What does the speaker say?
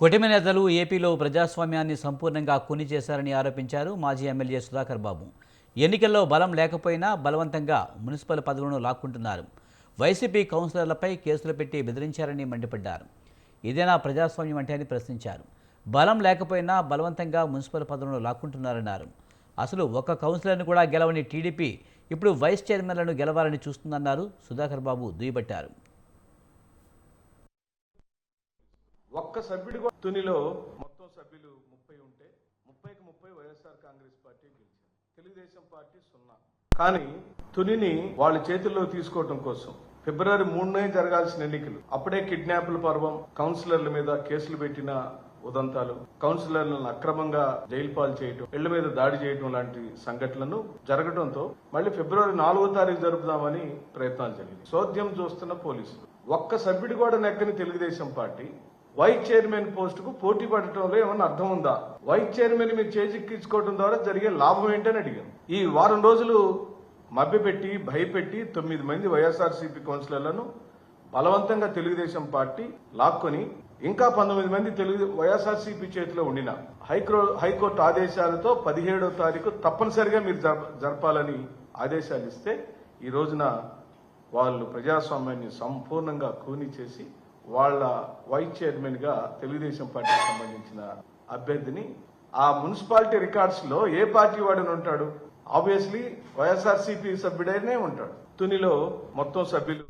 కూటమి నేతలు ఏపీలో ప్రజాస్వామ్యాన్ని సంపూర్ణంగా కుని చేశారని ఆరోపించారు మాజీ ఎమ్మెల్యే సుధాకర్ బాబు. ఎన్నికల్లో బలం లేకపోయినా బలవంతంగా మున్సిపల్ పదవులను లాక్కుంటున్నారు. వైసీపీ కౌన్సిలర్లపై కేసులు పెట్టి బెదిరించారని మండిపడ్డారు. ఇదేనా ప్రజాస్వామ్యం అంటే అని ప్రశ్నించారు. బలం లేకపోయినా బలవంతంగా మున్సిపల్ పదవులను లాక్కుంటున్నారన్నారు. అసలు ఒక్క కౌన్సిలర్ను కూడా గెలవని టీడీపీ ఇప్పుడు వైస్ చైర్మన్లను గెలవాలని చూస్తుందన్నారు సుధాకర్ బాబు దుయ్యబట్టారు. ఒక్క సభ్యుడి కూడా తునిలో మొత్తం సభ్యులు ముప్పై ఉంటే ముప్పైకి ముప్పై వైఎస్ఆర్ కాంగ్రెస్ పార్టీ గెలిచింది తెలుగుదేశం పార్టీ సున్నా. కానీ తునిని వాళ్ళ చేతుల్లో తీసుకోవటం కోసం ఫిబ్రవరి మూడునే జరగాల్సిన ఎన్నికలు. అప్పుడే కిడ్నాప్ల పర్వం కౌన్సిలర్ల మీద కేసులు పెట్టిన ఉదంతాలు కౌన్సిలర్లను అక్రమంగా జైలు పాలు చేయటం ఇళ్ళ మీద దాడి చేయటం లాంటి సంఘటనలు జరగడంతో మళ్ళీ ఫిబ్రవరి నాలుగో తారీఖు జరుపుదామని ప్రయత్నాలు జరిగింది సోద్యం చూస్తున్న పోలీసులు. ఒక్క సభ్యుడు కూడా నెక్కని తెలుగుదేశం పార్టీ వైస్ చైర్మన్ పోస్ట్కు పోటీ పడటంలో ఏమన్నా అర్థం ఉందా? వైస్ చైర్మన్ మీరు చేజిక్కించుకోవడం ద్వారా జరిగే లాభం ఏంటని అడిగాను. ఈ వారం రోజులు మభ్యపెట్టి భయపెట్టి తొమ్మిది మంది వైఎస్ఆర్సీపీ కౌన్సిలర్లను బలవంతంగా తెలుగుదేశం పార్టీ లాక్కొని ఇంకా పంతొమ్మిది మంది తెలుగు వైఎస్ఆర్సీపీ చేతిలో ఉండిన హైకో హైకోర్టు ఆదేశాలతో పదిహేడో తారీఖు తప్పనిసరిగా మీరు జరపాలని ఆదేశాలు ఇస్తే ఈ రోజున వాళ్ళు ప్రజాస్వామ్యాన్ని సంపూర్ణంగా కూని చేసి వాళ్ళ వైస్ చైర్మన్గా తెలుగుదేశం పార్టీకి సంబంధించిన అభ్యర్థిని ఆ మున్సిపాలిటీ రికార్డ్స్లో ఏ పార్టీ వాడని ఉంటాడు? ఆబ్వియస్లీ వైఎస్ఆర్సీపీ సభ్యుడైనే ఉంటాడు. తునిలో మొత్తం సభ్యులు